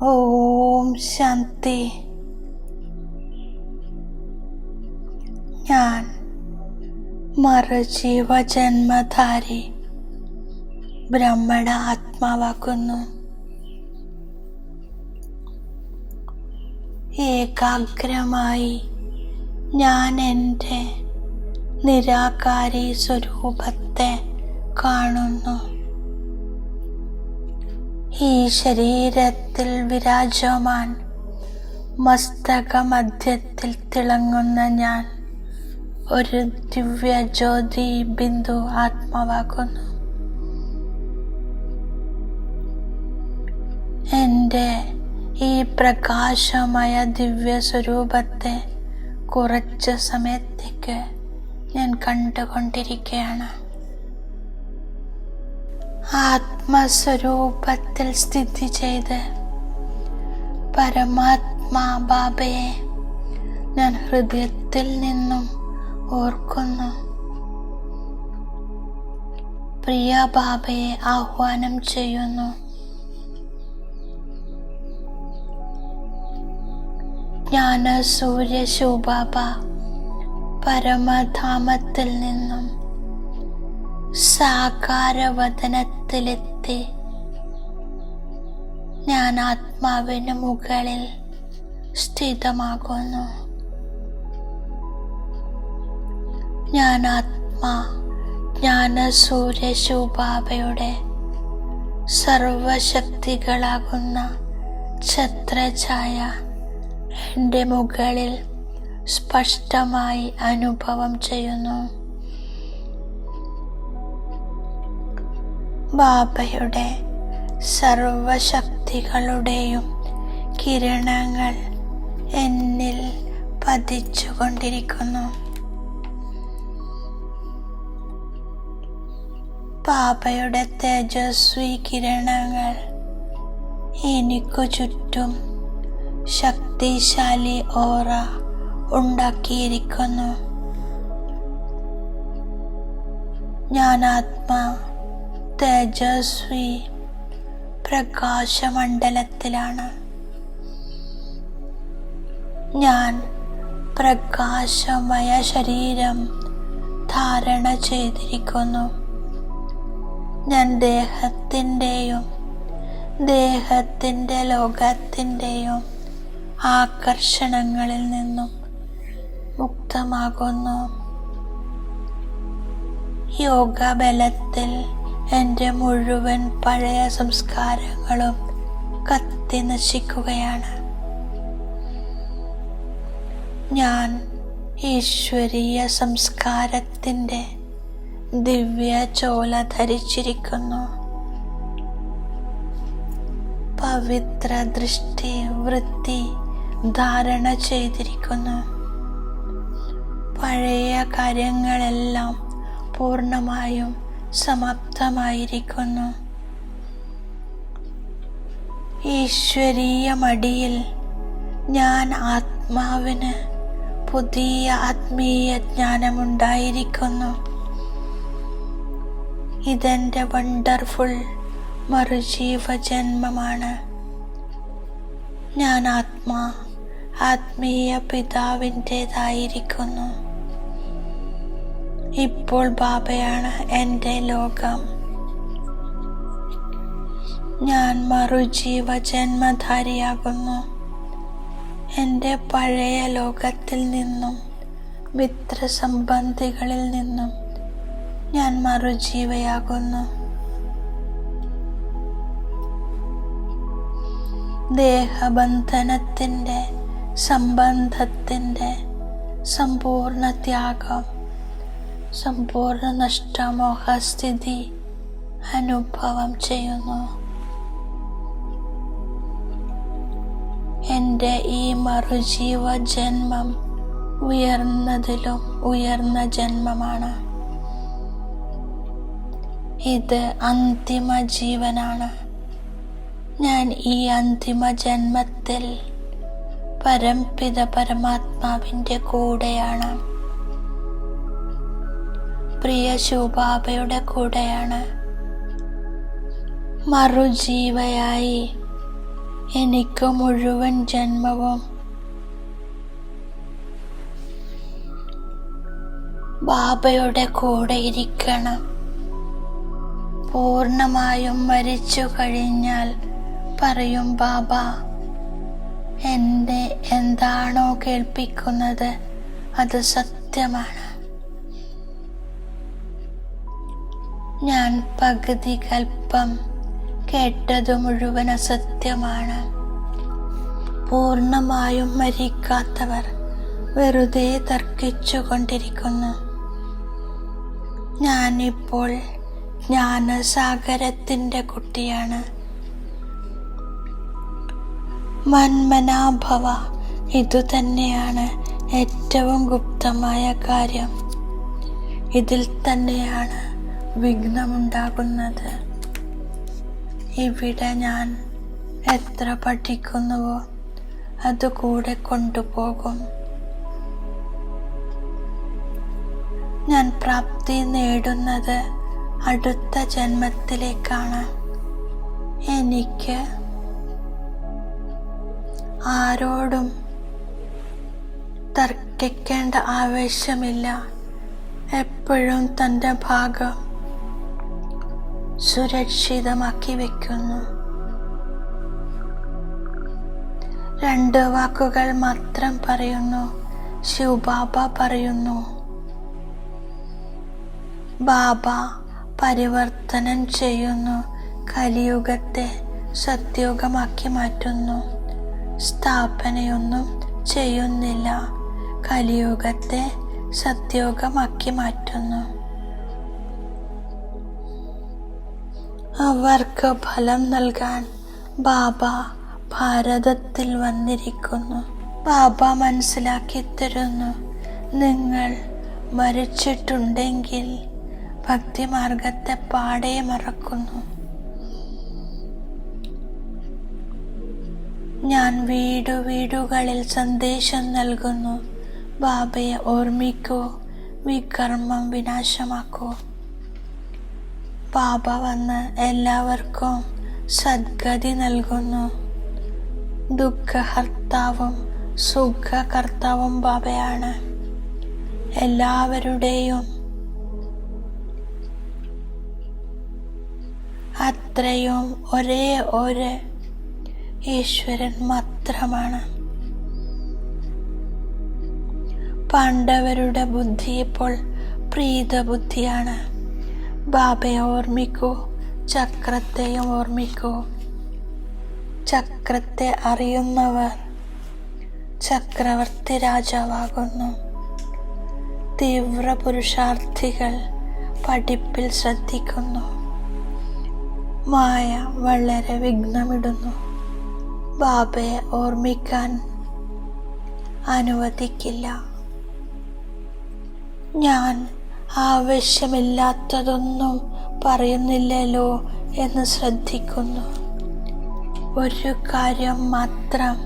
ഓം ശാന്തി. ഞാൻ മറുജീവജന്മധാരി ബ്രഹ്മണ ആത്മാവാക്കുന്നു ഏകാഗ്രമായി ഞാൻ എന്റെ നിരാകാരി സ്വരൂപത്തെ കാണുന്നു. ഈ ശരീരത്തിൽ വിരാജമാൻ മസ്തക മധ്യത്തിൽ തിളങ്ങുന്ന ഞാൻ ഒരു ദിവ്യ ജ്യോതി ബിന്ദു ആത്മാവാക്കുന്നു എന്റെ ഈ പ്രകാശമായ ദിവ്യ സ്വരൂപത്തെ കുറച്ച് സമയത്തേക്ക് ഞാൻ കണ്ടുകൊണ്ടിരിക്കുകയാണ്. ആത്മസ്വരൂപത്തിൽ സ്ഥിതി ചെയ്ത് പരമാത്മാ ബാബയെ ഞാൻ ഹൃദയത്തിൽ നിന്നും ഓർക്കുന്നു. പ്രിയ ബാബയെ ആഹ്വാനം ചെയ്യുന്നു. ജ്ഞാന സൂര്യ പരമധാമത്തിൽ നിന്നും സാകാരവദനത്തിലെത്തി. ഞാൻ ആത്മാവിന് മുകളിൽ സ്ഥിതമാകുന്നു. ഞാൻ ആത്മാ ജ്ഞാന സൂര്യ ശിവബാബയുടെ സർവശക്തികളാകുന്ന ഛത്രഛായ എന്റെ മുകളിൽ സ്പഷ്ടമായി അനുഭവം ചെയ്യുന്നു. ബാബയുടെ സർവശക്തികളുടെയും കിരണങ്ങൾ എന്നിൽ പതിച്ചുകൊണ്ടിരിക്കുന്നു. പാപയുടെ തേജസ്വി കിരണങ്ങൾ എനിക്കു ചുറ്റും ശക്തിശാലി ഓറ ഉണ്ടാക്കിയിരിക്കുന്നു. ഞാൻ ആത്മാ തേജസ്വി പ്രകാശമണ്ഡലത്തിലാണ്. ഞാൻ പ്രകാശമയ ശരീരം ധാരണ ചെയ്തിരിക്കുന്നു. ഞാൻ ദേഹത്തിന്റെയും ദേഹത്തിന്റെ ലോകത്തിന്റെയും ആകർഷണങ്ങളിൽ നിന്നും മുക്തമാകുന്നു. യോഗ ബലത്തിൽ എന്റെ മുഴുവൻ പഴയ സംസ്കാരങ്ങളും കത്തി നശിക്കുകയാണ്. ഞാൻ ഈശ്വരീയ സംസ്കാരത്തിന്റെ ദിവ്യ ചോല ധരിച്ചിരിക്കുന്നു. പവിത്ര ദൃഷ്ടി വൃത്തി ധാരണ ചെയ്തിരിക്കുന്നു. പഴയ കാര്യങ്ങളെല്ലാം പൂർണമായും സമാപ്തമായിരിക്കുന്നു. ഈശ്വരീയ മടിയിൽ ഞാൻ ആത്മാവിന് പുതിയ ആത്മീയ ജ്ഞാനമുണ്ടായിരിക്കുന്നു. ഇതെന്റെ വണ്ടർഫുൾ മറുജീവ ജന്മമാണ് ഞാൻ ആത്മാ ആത്മീയ പിതാവിന്റെതായിരിക്കുന്നു. ഇപ്പോൾ ബാബയാണ് എന്റെ ലോകം. ഞാൻ മറുജീവ ജന്മധാരിയാകുന്നു എന്റെ പഴയ ലോകത്തിൽ നിന്നും മിത്രസംബന്ധികളിൽ നിന്നും ഞാൻ മറുജീവയാകുന്നു. ദേഹബന്ധനത്തിന്റെ സംബന്ധത്തിന്റെ സമ്പൂർണ ത്യാഗം സമ്പൂർണ നഷ്ടമോഹസ്ഥിതി അനുഭവം ചെയ്യുന്നു. എന്റെ ഈ മറുജീവ ജന്മം ഉയർന്നതിലും ഉയർന്ന ജന്മമാണ്. ഇത് അന്തിമ ജീവനാണ്. ഞാൻ ഈ അന്തിമ ജന്മത്തിൽ പരംപിത പരമാത്മാവിന്റെ കൂടെയാണ്. പ്രിയ ശുഭാബയുടെ കൂടെയാണ്. മറുജീവയായി എനിക്ക് മുഴുവൻ ജന്മവും. ബാബയുടെ കൂടെ ഇരിക്കണം. പൂർണമായും മരിച്ചു കഴിഞ്ഞാൽ പറയും ബാബ എന്നെ എന്താണോ കേൾപ്പിക്കുന്നത്? അത് സത്യമാണ്. ഞാൻ പകുതി കൽപ്പം കേട്ടത് മുഴുവൻ അസത്യമാണ്. പൂർണമായും മരിക്കാത്തവർ വെറുതെ തർക്കിച്ചു കൊണ്ടിരിക്കുന്നു ഞാനിപ്പോൾ ജ്ഞാനസാഗരത്തിന്റെ കുട്ടിയാണ്. മന്മനാഭവ ഇതുതന്നെയാണ് ഏറ്റവും ഗുപ്തമായ കാര്യം. ഇതിൽ തന്നെയാണ് വിഘ്നമുണ്ടാകുന്നത്. ഇവിടെ ഞാൻ എത്ര പഠിക്കുന്നുവോ അത് കൂടെ കൊണ്ടുപോകും. ഞാൻ പ്രാപ്തി നേടുന്നത് അടുത്ത ജന്മത്തിലേക്കാണ്. എനിക്ക് ആരോടും തർക്കിക്കേണ്ട ആവശ്യമില്ല. എപ്പോഴും തന്റെ ഭാഗം സുരക്ഷിതമാക്കി വെക്കുന്നു. രണ്ട് വാക്കുകൾ മാത്രം പറയുന്നു. ശിവബാബ പറയുന്നു. ബാബ പരിവർത്തനം ചെയ്യുന്നു. കലിയുഗത്തെ സത്യുഗമാക്കി മാറ്റുന്നു. സ്ഥാപനയൊന്നും ചെയ്യുന്നില്ല. കലിയുഗത്തെ സത്യുഗമാക്കി മാറ്റുന്നു. അവർക്ക് ഫലം നൽകാൻ ബാബ ഭാരതത്തിൽ വന്നിരിക്കുന്നു. ബാബ മനസ്സിലാക്കി തരുന്നു നിങ്ങൾ മരിച്ചിട്ടുണ്ടെങ്കിൽ ഭക്തിമാർഗത്തെ പാടെ മറക്കുന്നു. ഞാൻ വീടു വീടുകളിൽ സന്ദേശം നൽകുന്നു. ബാബയെ ഓർമ്മിക്കൂ വികർമ്മം വിനാശമാക്കൂ. ബാബ വന്ന് എല്ലാവർക്കും സദ്ഗതി നൽകുന്നു. ദുഃഖഹർത്താവും സുഖകർത്താവും ബാബയാണ് എല്ലാവരുടെയും. അത്രയും ഒരേ ഒരു ഈശ്വരൻ മാത്രമാണ്. പാണ്ഡവരുടെ ബുദ്ധി ഇപ്പോൾ പ്രീത ബുദ്ധിയാണ് ബാബയെ ഓർമ്മിക്കൂ. ചക്രത്തെയും ഓർമ്മിക്കൂ. ചക്രത്തെ അറിയുന്നവർ ചക്രവർത്തി രാജാവാകുന്നു. തീവ്ര പുരുഷാർത്ഥികൾ പഠിപ്പിൽ ശ്രദ്ധിക്കുന്നു. മായ വളരെ വിഘ്നമിടുന്നു. ബാബയെ ഓർമ്മിക്കാൻ അനുവദിക്കില്ല. ഞാൻ ആവശ്യമില്ലാത്തതൊന്നും പറയുന്നില്ലല്ലോ എന്ന് ശ്രദ്ധിക്കുന്നു. ഒരു കാര്യം മാത്രം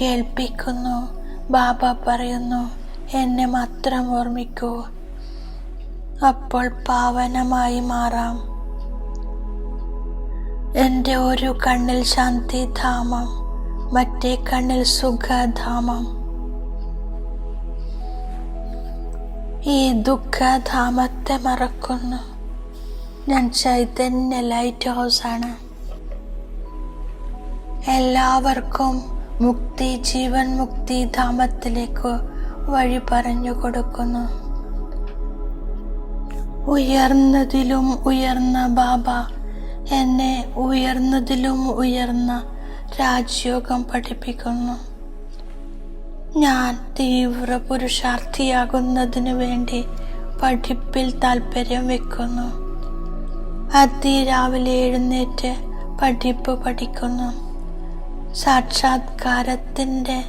കേൾപ്പിക്കുന്നു. ബാബ പറയുന്നു എന്നെ മാത്രം ഓർമ്മിക്കൂ. അപ്പോൾ പാവനമായി മാറാം. എന്റെ ഒരു കണ്ണിൽ ശാന്തിധാമം മറ്റേ കണ്ണിൽ സുഖധാമം. ഈ ദുഃഖധാമത്തെ മറക്കുന്നു. ഞാൻ ചൈതന്യ ലൈറ്റ് ഹൗസാണ് എല്ലാവർക്കും മുക്തി ജീവൻ മുക്തി ധാമത്തിലേക്ക് വഴി പറഞ്ഞു കൊടുക്കുന്നു. ഉയർന്നതിലും ഉയർന്ന ബാബ എന്നെ ഉയർന്നതിലും ഉയർന്ന രാജയോഗം പഠിപ്പിക്കുന്നു. ഞാൻ തീവ്ര പുരുഷാർത്ഥിയാകുന്നതിനു വേണ്ടി പഠിപ്പിൽ താല്പര്യം വെക്കുന്നു. അതിരാവിലെ എഴുന്നേറ്റ് പഠിപ്പ് പഠിക്കുന്നു. സാക്ഷാത്കാരത്തിന്റെ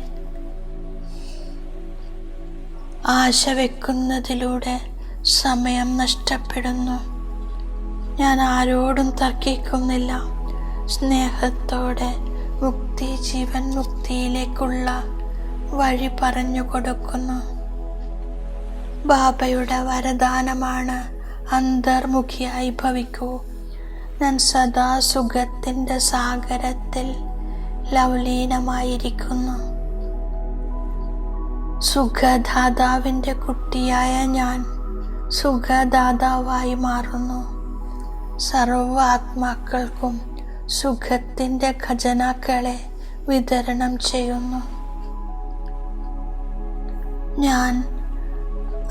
ആശ വെക്കുന്നതിലൂടെ സമയം നഷ്ടപ്പെടുന്നു. ഞാൻ ആരോടും തർക്കിക്കുന്നില്ല. സ്നേഹത്തോടെ മുക്തി ജീവൻ മുക്തിയിലേക്കുള്ള വഴി പറഞ്ഞു കൊടുക്കുന്നു. ബാബയുടെ വരദാനമാണ് അന്തർമുഖിയായി ഭവിക്കൂ. ഞാൻ സദാ സുഖത്തിന്റെ സാഗരത്തിൽ ലവലീനമായിരിക്കുന്നു. സുഖദാതാവിന്റെ കുട്ടിയായ ഞാൻ സുഖദാതാവായി മാറുന്നു. സർവ ആത്മാക്കൾക്കും സുഖത്തിന്റെ ഖജനാക്കളെ വിതരണം ചെയ്യുന്നു. ഞാൻ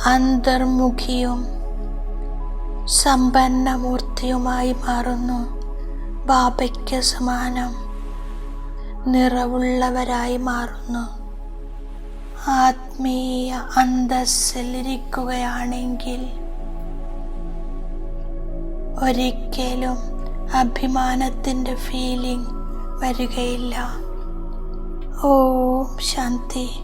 അന്തർമുഖിയും സമ്പന്നമൂർത്തിയുമായി മാറുന്നു. ബാബയ്ക്ക് സമാനം നിറവുള്ളവരായി മാറുന്നു. ആത്മീയ അന്തസ്സിലിരിക്കുകയാണെങ്കിൽ ഒരിക്കലും അഭിമാനത്തിന്റെ ഫീലിംഗ് വരികയില്ല. ഓം ശാന്തി.